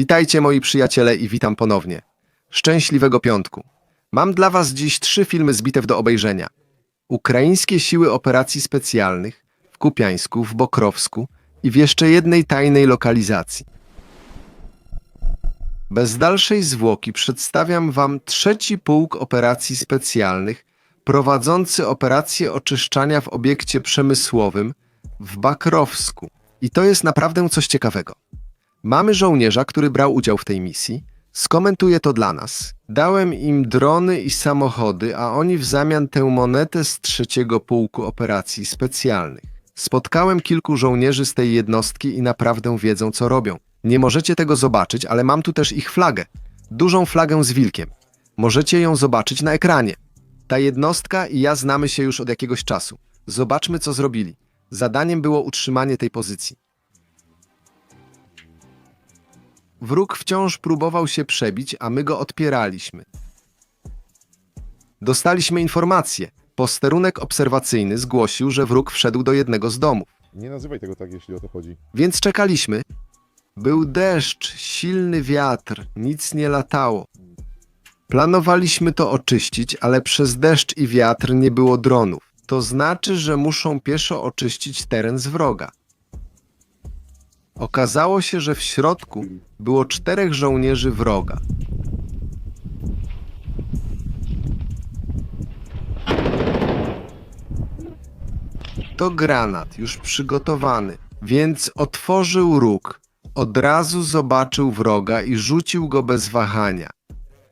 Witajcie moi przyjaciele i witam ponownie. Szczęśliwego piątku. Mam dla was dziś trzy filmy z bitew do obejrzenia. Ukraińskie siły operacji specjalnych w Kupiańsku, w Bokrowsku i w jeszcze jednej tajnej lokalizacji. Bez dalszej zwłoki przedstawiam wam trzeci pułk operacji specjalnych prowadzący operację oczyszczania w obiekcie przemysłowym w Bakrowsku. I to jest naprawdę coś ciekawego. Mamy żołnierza, który brał udział w tej misji. Skomentuje to dla nas. Dałem im drony i samochody, a oni w zamian tę monetę z trzeciego pułku operacji specjalnych. Spotkałem kilku żołnierzy z tej jednostki i naprawdę wiedzą, co robią. Nie możecie tego zobaczyć, ale mam tu też ich flagę. Dużą flagę z wilkiem. Możecie ją zobaczyć na ekranie. Ta jednostka i ja znamy się już od jakiegoś czasu. Zobaczmy, co zrobili. Zadaniem było utrzymanie tej pozycji. Wróg wciąż próbował się przebić, a my go odpieraliśmy. Dostaliśmy informację. Posterunek obserwacyjny zgłosił, że wróg wszedł do jednego z domów. Nie nazywaj tego tak, jeśli o to chodzi. Więc czekaliśmy. Był deszcz, silny wiatr, nic nie latało. Planowaliśmy to oczyścić, ale przez deszcz i wiatr nie było dronów. To znaczy, że muszą pieszo oczyścić teren z wroga. Okazało się, że w środku było czterech żołnierzy wroga. To granat, już przygotowany, więc otworzył róg. Od razu zobaczył wroga i rzucił go bez wahania.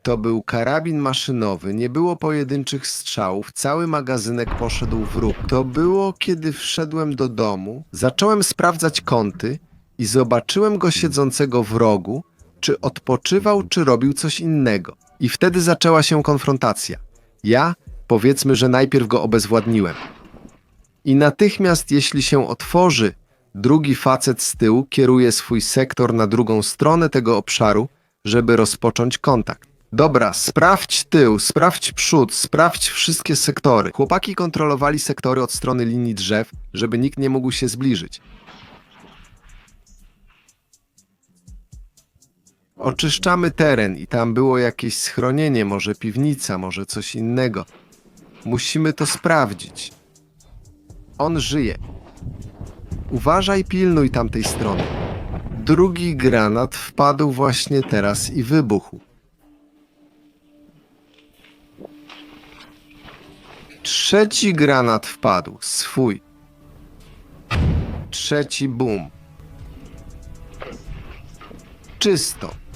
To był karabin maszynowy, nie było pojedynczych strzałów, cały magazynek poszedł w róg. To było, kiedy wszedłem do domu, zacząłem sprawdzać kąty i zobaczyłem go siedzącego w rogu, czy odpoczywał, czy robił coś innego. I wtedy zaczęła się konfrontacja. Ja, powiedzmy, że najpierw go obezwładniłem. I natychmiast, jeśli się otworzy, drugi facet z tyłu kieruje swój sektor na drugą stronę tego obszaru, żeby rozpocząć kontakt. Dobra, sprawdź tył, sprawdź przód, sprawdź wszystkie sektory. Chłopaki kontrolowali sektory od strony linii drzew, żeby nikt nie mógł się zbliżyć. Oczyszczamy teren i tam było jakieś schronienie, może piwnica, może coś innego. Musimy to sprawdzić. On żyje. Uważaj, pilnuj tamtej strony. Drugi granat wpadł właśnie teraz i wybuchł. Trzeci granat wpadł, swój. Trzeci bum. Czysto.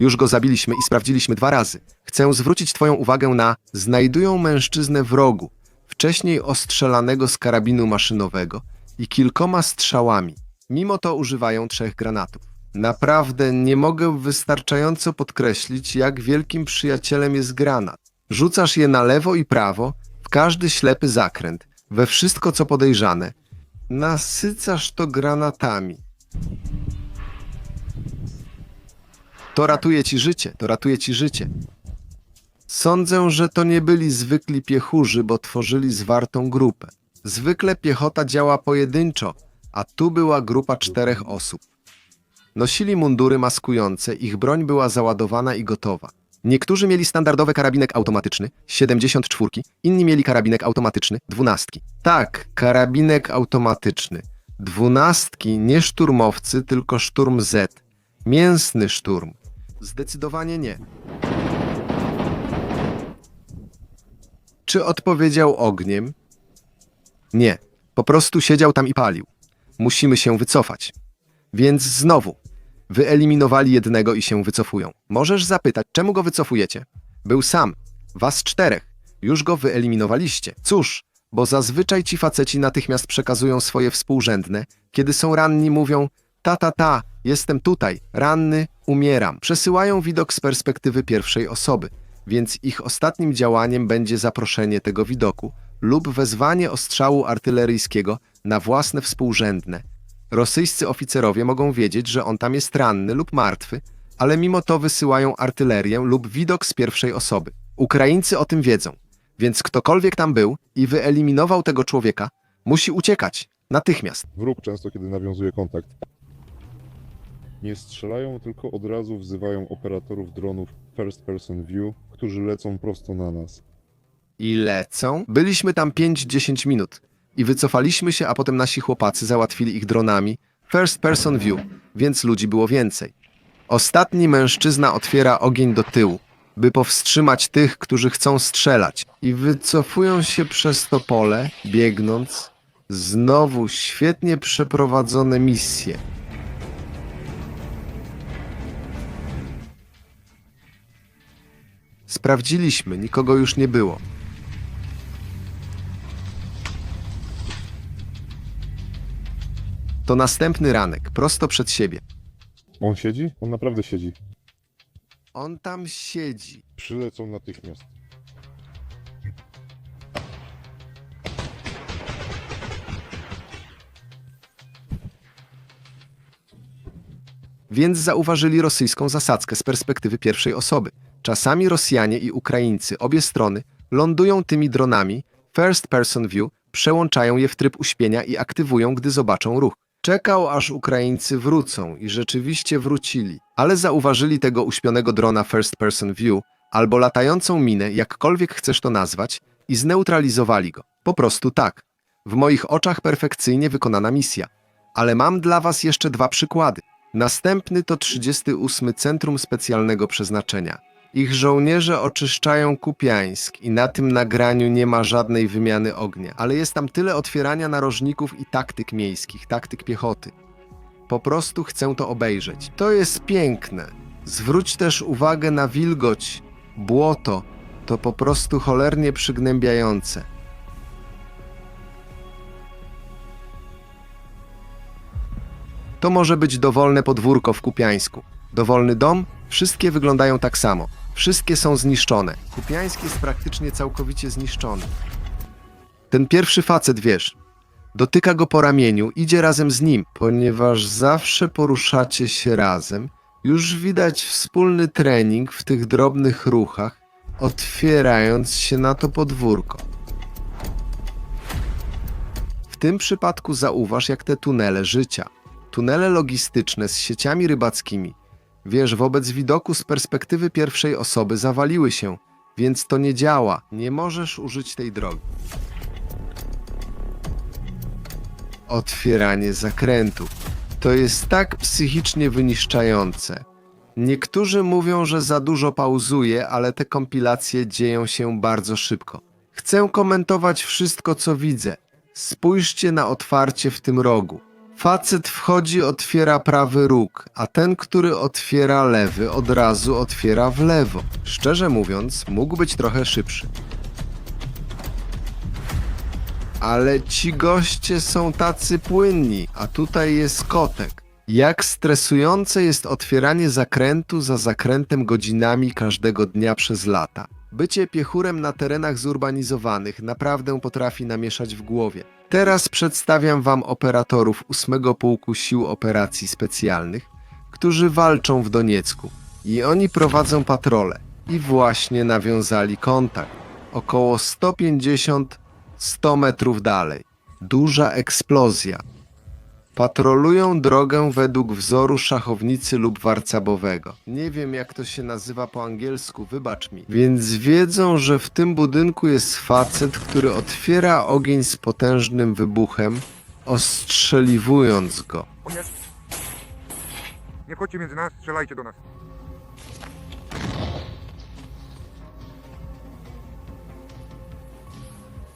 Już go zabiliśmy i sprawdziliśmy dwa razy. Chcę zwrócić Twoją uwagę na znajdują mężczyznę w rogu, wcześniej ostrzelanego z karabinu maszynowego i kilkoma strzałami. Mimo to używają trzech granatów. Naprawdę nie mogę wystarczająco podkreślić, jak wielkim przyjacielem jest granat. Rzucasz je na lewo i prawo, w każdy ślepy zakręt, we wszystko co podejrzane. Nasycasz to granatami. To ratuje ci życie, to ratuje ci życie. Sądzę, że to nie byli zwykli piechurzy, bo tworzyli zwartą grupę. Zwykle piechota działa pojedynczo, a tu była grupa czterech osób. Nosili mundury maskujące, ich broń była załadowana i gotowa. Niektórzy mieli standardowy karabinek automatyczny, 74, inni mieli karabinek automatyczny, 12. Tak, karabinek automatyczny. Dwunastki, nie szturmowcy, tylko szturm Z. Mięsny szturm. Zdecydowanie nie. Czy odpowiedział ogniem? Nie. Po prostu siedział tam i palił. Musimy się wycofać. Więc znowu, wyeliminowali jednego i się wycofują. Możesz zapytać, czemu go wycofujecie? Był sam. Was czterech. Już go wyeliminowaliście. Cóż, bo zazwyczaj ci faceci natychmiast przekazują swoje współrzędne. Kiedy są ranni, mówią: Ta, ta, ta, jestem tutaj, ranny, umieram. Przesyłają widok z perspektywy pierwszej osoby, więc ich ostatnim działaniem będzie zaproszenie tego widoku lub wezwanie ostrzału artyleryjskiego na własne współrzędne. Rosyjscy oficerowie mogą wiedzieć, że on tam jest ranny lub martwy, ale mimo to wysyłają artylerię lub widok z pierwszej osoby. Ukraińcy o tym wiedzą, więc ktokolwiek tam był i wyeliminował tego człowieka, musi uciekać natychmiast. Wróg często, kiedy nawiązuje kontakt. Nie strzelają, tylko od razu wzywają operatorów dronów First Person View, którzy lecą prosto na nas. I lecą. Byliśmy tam 5-10 minut i wycofaliśmy się, a potem nasi chłopacy załatwili ich dronami. First person view, więc ludzi było więcej. Ostatni mężczyzna otwiera ogień do tyłu, by powstrzymać tych, którzy chcą strzelać. I wycofują się przez to pole, biegnąc. Znowu świetnie przeprowadzone misje. Sprawdziliśmy, nikogo już nie było. To następny ranek, prosto przed siebie. On siedzi? On naprawdę siedzi. On tam siedzi. Przylecą natychmiast. Więc zauważyli rosyjską zasadzkę z perspektywy pierwszej osoby. Czasami Rosjanie i Ukraińcy, obie strony, lądują tymi dronami, first person view, przełączają je w tryb uśpienia i aktywują, gdy zobaczą ruch. Czekał, aż Ukraińcy wrócą i rzeczywiście wrócili, ale zauważyli tego uśpionego drona first person view albo latającą minę, jakkolwiek chcesz to nazwać, i zneutralizowali go. Po prostu tak. W moich oczach perfekcyjnie wykonana misja. Ale mam dla Was jeszcze dwa przykłady. Następny to 38 Centrum Specjalnego Przeznaczenia. Ich żołnierze oczyszczają Kupiańsk i na tym nagraniu nie ma żadnej wymiany ognia, ale jest tam tyle otwierania narożników i taktyk miejskich, taktyk piechoty. Po prostu chcę to obejrzeć. To jest piękne. Zwróć też uwagę na wilgoć, błoto. To po prostu cholernie przygnębiające. To może być dowolne podwórko w Kupiańsku. Dowolny dom, wszystkie wyglądają tak samo. Wszystkie są zniszczone. Kupiańsk jest praktycznie całkowicie zniszczony. Ten pierwszy facet, wiesz, dotyka go po ramieniu, idzie razem z nim, ponieważ zawsze poruszacie się razem. Już widać wspólny trening w tych drobnych ruchach, otwierając się na to podwórko. W tym przypadku zauważ, jak te tunele życia, tunele logistyczne z sieciami rybackimi, wiesz, wobec widoku z perspektywy pierwszej osoby zawaliły się, więc to nie działa. Nie możesz użyć tej drogi. Otwieranie zakrętów. To jest tak psychicznie wyniszczające. Niektórzy mówią, że za dużo pauzuje, ale te kompilacje dzieją się bardzo szybko. Chcę komentować wszystko, co widzę. Spójrzcie na otwarcie w tym rogu. Facet wchodzi, otwiera prawy róg, a ten, który otwiera lewy, od razu otwiera w lewo. Szczerze mówiąc, mógł być trochę szybszy. Ale ci goście są tacy płynni, a tutaj jest kotek. Jak stresujące jest otwieranie zakrętu za zakrętem godzinami każdego dnia przez lata. Bycie piechurem na terenach zurbanizowanych naprawdę potrafi namieszać w głowie. Teraz przedstawiam Wam operatorów 8 Pułku Sił Operacji Specjalnych, którzy walczą w Doniecku. I oni prowadzą patrole. I właśnie nawiązali kontakt. Około 150-100 metrów dalej. Duża eksplozja. Patrolują drogę według wzoru szachownicy lub warcabowego. Nie wiem, jak to się nazywa po angielsku, wybacz mi. Więc wiedzą, że w tym budynku jest facet, który otwiera ogień z potężnym wybuchem, ostrzeliwując go. Nie wchodźcie między nas, strzelajcie do nas.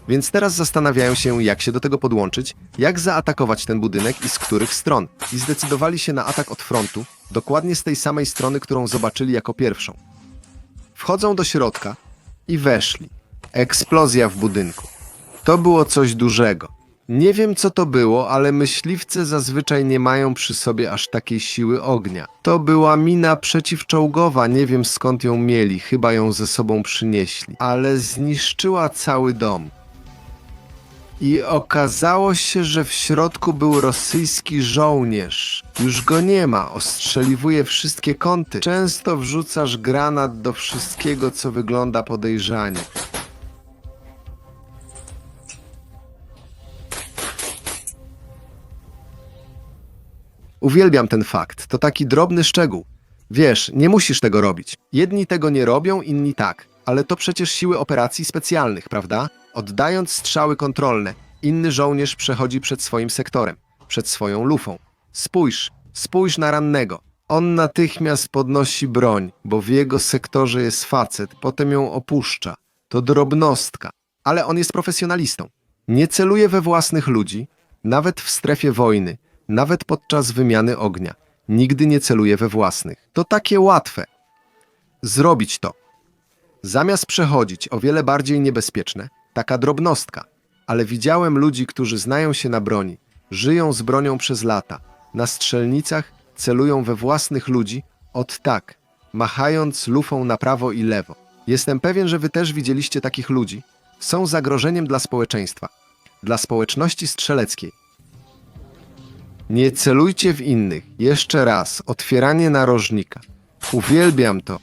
Więc teraz zastanawiają się, jak się do tego podłączyć, jak zaatakować ten budynek i z których stron. I zdecydowali się na atak od frontu, dokładnie z tej samej strony, którą zobaczyli jako pierwszą. Wchodzą do środka i weszli. Eksplozja w budynku. To było coś dużego. Nie wiem co to było, ale myśliwce zazwyczaj nie mają przy sobie aż takiej siły ognia. To była mina przeciwczołgowa, nie wiem skąd ją mieli, chyba ją ze sobą przynieśli, ale zniszczyła cały dom. I okazało się, że w środku był rosyjski żołnierz. Już go nie ma, ostrzeliwuje wszystkie kąty. Często wrzucasz granat do wszystkiego, co wygląda podejrzanie. Uwielbiam ten fakt. To taki drobny szczegół. Wiesz, nie musisz tego robić. Jedni tego nie robią, inni tak. Ale to przecież siły operacji specjalnych, prawda? Oddając strzały kontrolne, inny żołnierz przechodzi przed swoim sektorem, przed swoją lufą. Spójrz, spójrz na rannego. On natychmiast podnosi broń, bo w jego sektorze jest facet, potem ją opuszcza. To drobnostka, ale on jest profesjonalistą. Nie celuje we własnych ludzi, nawet w strefie wojny, nawet podczas wymiany ognia. Nigdy nie celuje we własnych. To takie łatwe. Zrobić to. Zamiast przechodzić o wiele bardziej niebezpieczne, taka drobnostka. Ale widziałem ludzi, którzy znają się na broni, żyją z bronią przez lata, na strzelnicach celują we własnych ludzi od tak, machając lufą na prawo i lewo. Jestem pewien, że wy też widzieliście takich ludzi. Są zagrożeniem dla społeczeństwa, dla społeczności strzeleckiej. Nie celujcie w innych. Jeszcze raz, otwieranie narożnika. Uwielbiam to.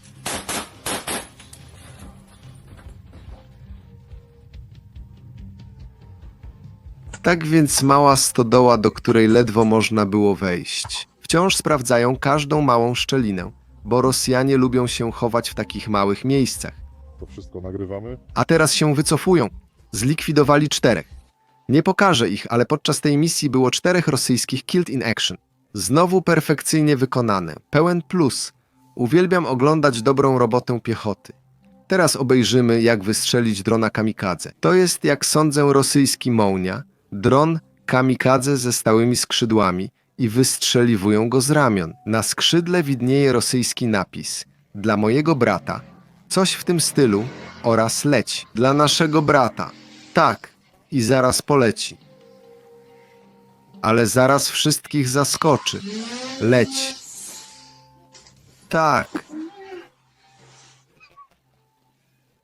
Tak więc mała stodoła, do której ledwo można było wejść. Wciąż sprawdzają każdą małą szczelinę, bo Rosjanie lubią się chować w takich małych miejscach. To wszystko nagrywamy? A teraz się wycofują. Zlikwidowali czterech. Nie pokażę ich, ale podczas tej misji było czterech rosyjskich killed in action. Znowu perfekcyjnie wykonane. Pełen plus. Uwielbiam oglądać dobrą robotę piechoty. Teraz obejrzymy, jak wystrzelić drona kamikadze. To jest, jak sądzę, rosyjski Mołnia, dron kamikadze ze stałymi skrzydłami i wystrzeliwują go z ramion. Na skrzydle widnieje rosyjski napis. Dla mojego brata. Coś w tym stylu oraz leć. Dla naszego brata. Tak. I zaraz poleci. Ale zaraz wszystkich zaskoczy. Leć. Tak.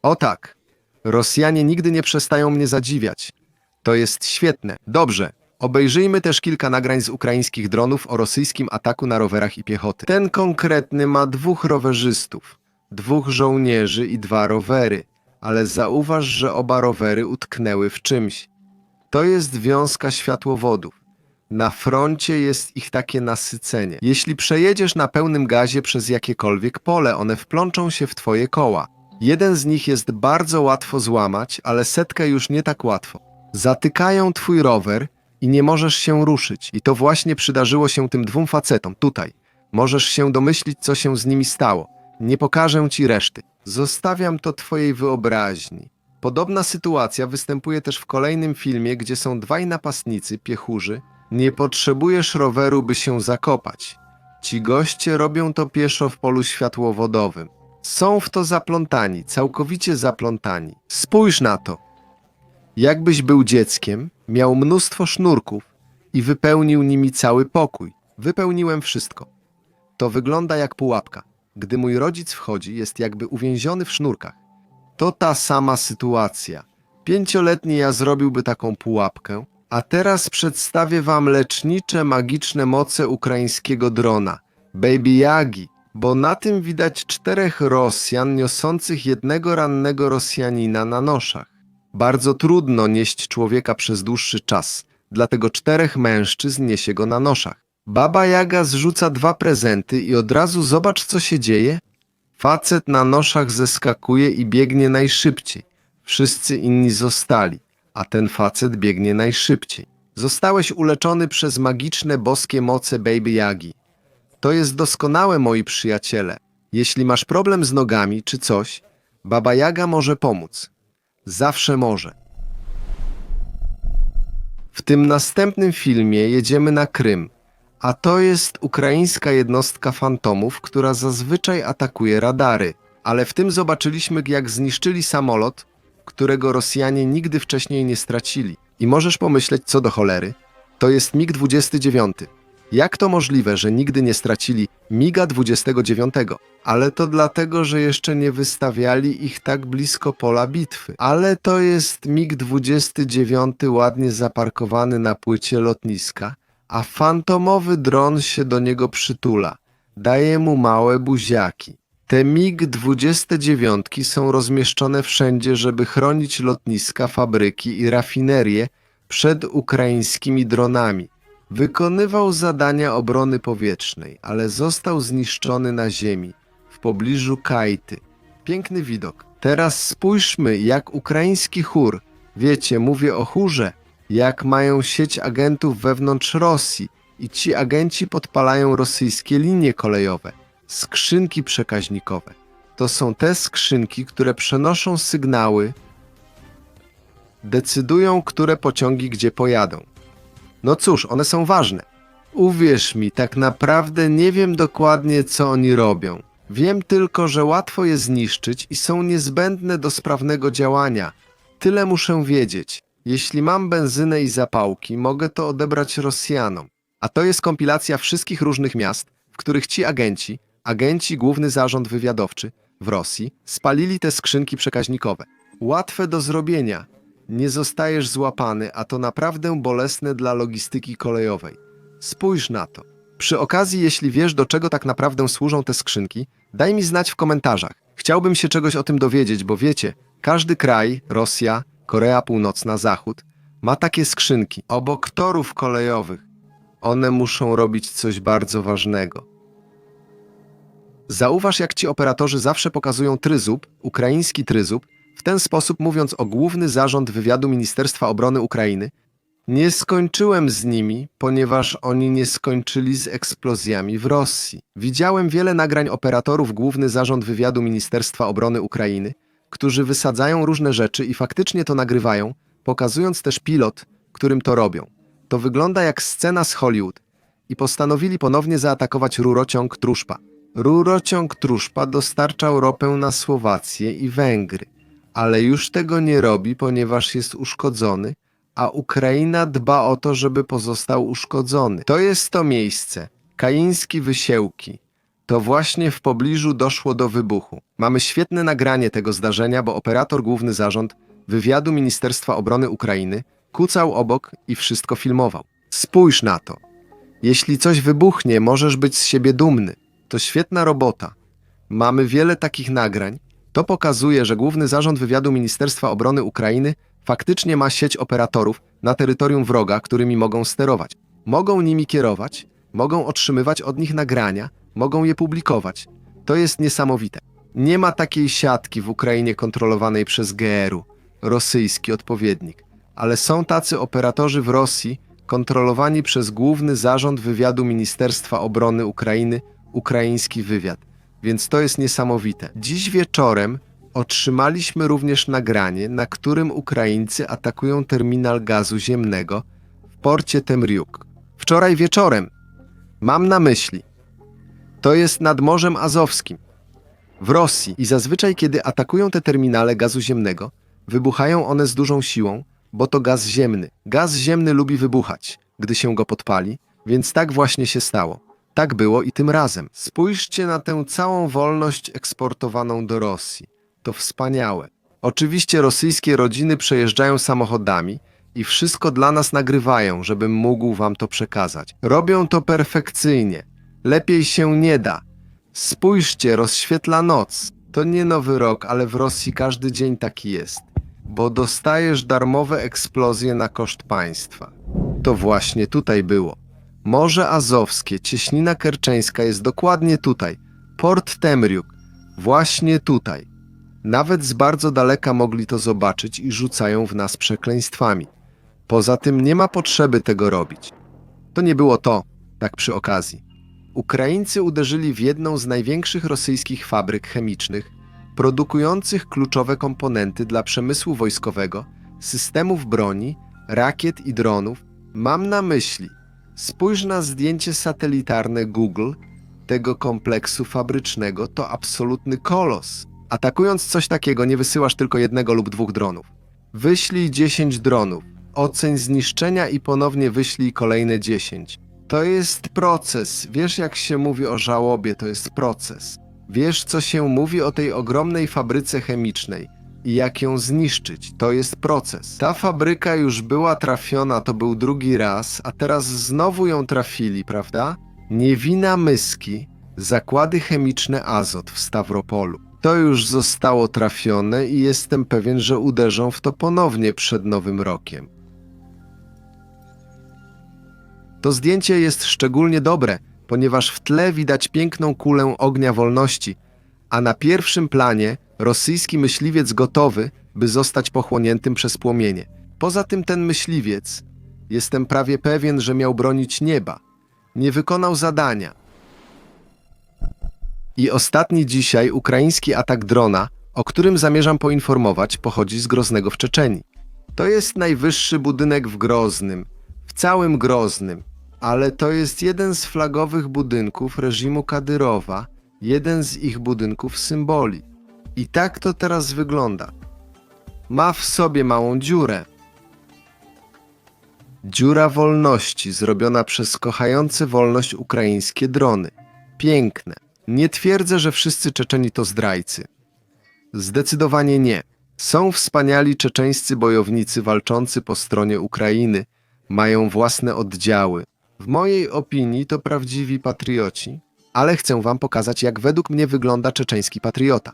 O tak. Rosjanie nigdy nie przestają mnie zadziwiać. To jest świetne. Dobrze. Obejrzyjmy też kilka nagrań z ukraińskich dronów o rosyjskim ataku na rowerach i piechoty. Ten konkretny ma dwóch rowerzystów, dwóch żołnierzy i dwa rowery, ale zauważ, że oba rowery utknęły w czymś. To jest wiązka światłowodów. Na froncie jest ich takie nasycenie. Jeśli przejedziesz na pełnym gazie przez jakiekolwiek pole, one wplączą się w twoje koła. Jeden z nich jest bardzo łatwo złamać, ale setkę już nie tak łatwo. Zatykają twój rower i nie możesz się ruszyć. I to właśnie przydarzyło się tym dwóm facetom tutaj. Możesz się domyślić, co się z nimi stało. Nie pokażę ci reszty. Zostawiam to twojej wyobraźni. Podobna sytuacja występuje też w kolejnym filmie, gdzie są dwaj napastnicy, piechurzy. Nie potrzebujesz roweru, by się zakopać. Ci goście robią to pieszo w polu światłowodowym. Są w to zaplątani, całkowicie zaplątani. Spójrz na to. Jakbyś był dzieckiem, miał mnóstwo sznurków i wypełnił nimi cały pokój. Wypełniłem wszystko. To wygląda jak pułapka. Gdy mój rodzic wchodzi, jest jakby uwięziony w sznurkach. To ta sama sytuacja. Pięcioletni ja zrobiłby taką pułapkę, a teraz przedstawię wam lecznicze, magiczne moce ukraińskiego drona. Baby Yagi, bo na tym widać czterech Rosjan niosących jednego rannego Rosjanina na noszach. Bardzo trudno nieść człowieka przez dłuższy czas, dlatego czterech mężczyzn niesie go na noszach. Baba Jaga zrzuca dwa prezenty i od razu zobacz, co się dzieje. Facet na noszach zeskakuje i biegnie najszybciej. Wszyscy inni zostali, a ten facet biegnie najszybciej. Zostałeś uleczony przez magiczne boskie moce Baby Jagi. To jest doskonałe, moi przyjaciele. Jeśli masz problem z nogami czy coś, Baba Jaga może pomóc. Zawsze może. W tym następnym filmie jedziemy na Krym, a to jest ukraińska jednostka fantomów, która zazwyczaj atakuje radary. Ale w tym zobaczyliśmy, jak zniszczyli samolot, którego Rosjanie nigdy wcześniej nie stracili. I możesz pomyśleć, co do cholery? To jest MiG-29. Jak to możliwe, że nigdy nie stracili MiGa-29? Ale to dlatego, że jeszcze nie wystawiali ich tak blisko pola bitwy. Ale to jest MiG-29 ładnie zaparkowany na płycie lotniska, a fantomowy dron się do niego przytula. Daje mu małe buziaki. Te MiG-29 są rozmieszczone wszędzie, żeby chronić lotniska, fabryki i rafinerie przed ukraińskimi dronami. Wykonywał zadania obrony powietrznej, ale został zniszczony na ziemi, w pobliżu Kajty. Piękny widok. Teraz spójrzmy, jak ukraiński chór, wiecie, mówię o chórze, jak mają sieć agentów wewnątrz Rosji i ci agenci podpalają rosyjskie linie kolejowe, skrzynki przekaźnikowe. To są te skrzynki, które przenoszą sygnały, decydują, które pociągi gdzie pojadą. No cóż, one są ważne. Uwierz mi, tak naprawdę nie wiem dokładnie, co oni robią. Wiem tylko, że łatwo je zniszczyć i są niezbędne do sprawnego działania. Tyle muszę wiedzieć. Jeśli mam benzynę i zapałki, mogę to odebrać Rosjanom. A to jest kompilacja wszystkich różnych miast, w których ci agenci, agenci Główny Zarząd Wywiadowczy w Rosji, spalili te skrzynki przekaźnikowe. Łatwe do zrobienia. Nie zostajesz złapany, a to naprawdę bolesne dla logistyki kolejowej. Spójrz na to. Przy okazji, jeśli wiesz, do czego tak naprawdę służą te skrzynki, daj mi znać w komentarzach. Chciałbym się czegoś o tym dowiedzieć, bo wiecie, każdy kraj, Rosja, Korea Północna, Zachód, ma takie skrzynki obok torów kolejowych. One muszą robić coś bardzo ważnego. Zauważ, jak ci operatorzy zawsze pokazują tryzub, ukraiński tryzub, w ten sposób mówiąc o Główny Zarząd Wywiadu Ministerstwa Obrony Ukrainy, nie skończyłem z nimi, ponieważ oni nie skończyli z eksplozjami w Rosji. Widziałem wiele nagrań operatorów Główny Zarząd Wywiadu Ministerstwa Obrony Ukrainy, którzy wysadzają różne rzeczy i faktycznie to nagrywają, pokazując też pilot, którym to robią. To wygląda jak scena z Hollywood i postanowili ponownie zaatakować rurociąg Truszpa. Rurociąg Truszpa dostarczał ropę na Słowację i Węgry, ale już tego nie robi, ponieważ jest uszkodzony, a Ukraina dba o to, żeby pozostał uszkodzony. To jest to miejsce. Kaiński Wysiełki. To właśnie w pobliżu doszło do wybuchu. Mamy świetne nagranie tego zdarzenia, bo operator główny zarząd wywiadu Ministerstwa Obrony Ukrainy kucał obok i wszystko filmował. Spójrz na to. Jeśli coś wybuchnie, możesz być z siebie dumny. To świetna robota. Mamy wiele takich nagrań. To pokazuje, że Główny Zarząd Wywiadu Ministerstwa Obrony Ukrainy faktycznie ma sieć operatorów na terytorium wroga, którymi mogą sterować. Mogą nimi kierować, mogą otrzymywać od nich nagrania, mogą je publikować. To jest niesamowite. Nie ma takiej siatki w Ukrainie kontrolowanej przez GRU, rosyjski odpowiednik, ale są tacy operatorzy w Rosji kontrolowani przez Główny Zarząd Wywiadu Ministerstwa Obrony Ukrainy, ukraiński wywiad. Więc to jest niesamowite. Dziś wieczorem otrzymaliśmy również nagranie, na którym Ukraińcy atakują terminal gazu ziemnego w porcie Temriuk. Wczoraj wieczorem. Mam na myśli. To jest nad Morzem Azowskim, w Rosji. I zazwyczaj, kiedy atakują te terminale gazu ziemnego, wybuchają one z dużą siłą, bo to gaz ziemny. Gaz ziemny lubi wybuchać, gdy się go podpali, więc tak właśnie się stało. Tak było i tym razem. Spójrzcie na tę całą wolność eksportowaną do Rosji. To wspaniałe. Oczywiście rosyjskie rodziny przejeżdżają samochodami i wszystko dla nas nagrywają, żebym mógł wam to przekazać. Robią to perfekcyjnie. Lepiej się nie da. Spójrzcie, rozświetla noc. To nie nowy rok, ale w Rosji każdy dzień taki jest. Bo dostajesz darmowe eksplozje na koszt państwa. To właśnie tutaj było. Morze Azowskie, Cieśnina Kerczeńska jest dokładnie tutaj. Port Temriuk, właśnie tutaj. Nawet z bardzo daleka mogli to zobaczyć i rzucają w nas przekleństwami. Poza tym nie ma potrzeby tego robić. To nie było to, tak przy okazji. Ukraińcy uderzyli w jedną z największych rosyjskich fabryk chemicznych, produkujących kluczowe komponenty dla przemysłu wojskowego, systemów broni, rakiet i dronów. Mam na myśli, spójrz na zdjęcie satelitarne Google tego kompleksu fabrycznego, to absolutny kolos. Atakując coś takiego, nie wysyłasz tylko jednego lub dwóch dronów. Wyślij 10 dronów, oceń zniszczenia i ponownie wyślij kolejne 10. To jest proces. Wiesz, jak się mówi o żałobie, to jest proces. Wiesz, co się mówi o tej ogromnej fabryce chemicznej i jak ją zniszczyć. To jest proces. Ta fabryka już była trafiona, to był drugi raz, a teraz znowu ją trafili, prawda? Niewina Myski, zakłady chemiczne Azot w Stawropolu. To już zostało trafione i jestem pewien, że uderzą w to ponownie przed Nowym Rokiem. To zdjęcie jest szczególnie dobre, ponieważ w tle widać piękną kulę ognia wolności, a na pierwszym planie rosyjski myśliwiec gotowy, by zostać pochłoniętym przez płomienie. Poza tym ten myśliwiec, jestem prawie pewien, że miał bronić nieba. Nie wykonał zadania. I ostatni dzisiaj ukraiński atak drona, o którym zamierzam poinformować, pochodzi z Groznego w Czeczenii. To jest najwyższy budynek w Groznym, w całym Groznym, ale to jest jeden z flagowych budynków reżimu Kadyrowa, jeden z ich budynków symboli. I tak to teraz wygląda. Ma w sobie małą dziurę. Dziura wolności zrobiona przez kochające wolność ukraińskie drony. Piękne. Nie twierdzę, że wszyscy Czeczeni to zdrajcy. Zdecydowanie nie. Są wspaniali czeczeńscy bojownicy walczący po stronie Ukrainy, mają własne oddziały. W mojej opinii to prawdziwi patrioci, ale chcę wam pokazać, jak według mnie wygląda czeczeński patriota.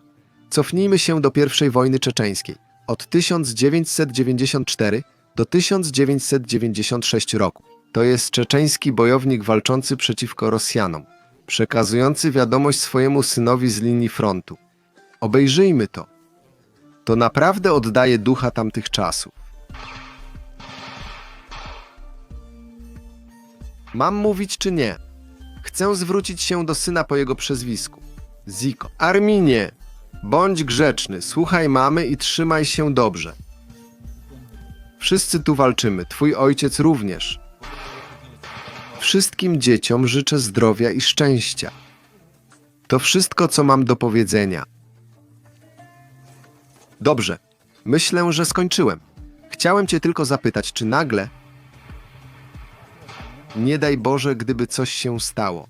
Cofnijmy się do I wojny czeczeńskiej od 1994 do 1996 roku. To jest czeczeński bojownik walczący przeciwko Rosjanom, przekazujący wiadomość swojemu synowi z linii frontu. Obejrzyjmy to. To naprawdę oddaje ducha tamtych czasów. Mam mówić czy nie? Chcę zwrócić się do syna po jego przezwisku. Ziko. Arminie, bądź grzeczny, słuchaj mamy i trzymaj się dobrze. Wszyscy tu walczymy, twój ojciec również. Wszystkim dzieciom życzę zdrowia i szczęścia. To wszystko, co mam do powiedzenia. Dobrze, myślę, że skończyłem. Chciałem cię tylko zapytać, czy nagle. Nie daj Boże, gdyby coś się stało.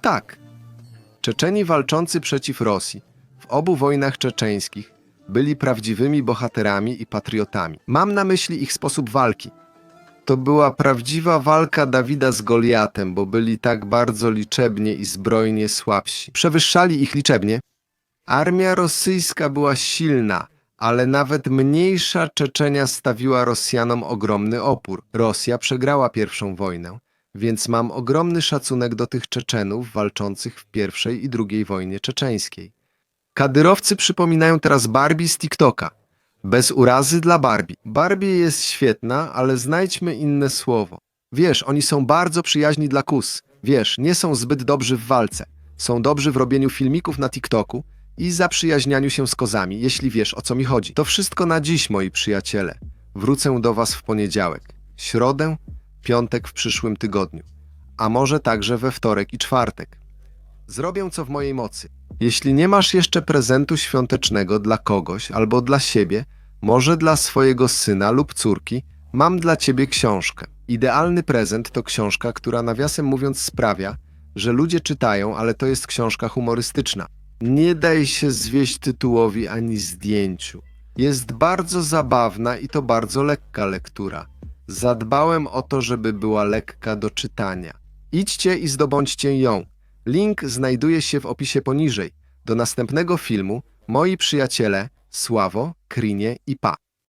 Tak. Czeczeni walczący przeciw Rosji w obu wojnach czeczeńskich byli prawdziwymi bohaterami i patriotami. Mam na myśli ich sposób walki. To była prawdziwa walka Dawida z Goliatem, bo byli tak bardzo liczebnie i zbrojnie słabsi. Przewyższali ich liczebnie. Armia rosyjska była silna, ale nawet mniejsza Czeczenia stawiła Rosjanom ogromny opór. Rosja przegrała pierwszą wojnę, więc mam ogromny szacunek do tych Czeczenów walczących w pierwszej i drugiej wojnie czeczeńskiej. Kadyrowcy przypominają teraz Barbie z TikToka. Bez urazy dla Barbie. Barbie jest świetna, ale znajdźmy inne słowo. Wiesz, oni są bardzo przyjaźni dla kus. Wiesz, nie są zbyt dobrzy w walce. Są dobrzy w robieniu filmików na TikToku i zaprzyjaźnianiu się z kozami, jeśli wiesz o co mi chodzi. To wszystko na dziś, moi przyjaciele. Wrócę do was w poniedziałek, środę, piątek w przyszłym tygodniu, a może także we wtorek i czwartek. Zrobię co w mojej mocy. Jeśli nie masz jeszcze prezentu świątecznego dla kogoś albo dla siebie, może dla swojego syna lub córki, mam dla ciebie książkę. Idealny prezent to książka, która nawiasem mówiąc sprawia, że ludzie czytają, ale to jest książka humorystyczna. Nie daj się zwieść tytułowi ani zdjęciu. Jest bardzo zabawna i to bardzo lekka lektura. Zadbałem o to, żeby była lekka do czytania. Idźcie i zdobądźcie ją. Link znajduje się w opisie poniżej. Do następnego filmu, moi przyjaciele, Sławo, Krinie i Pa.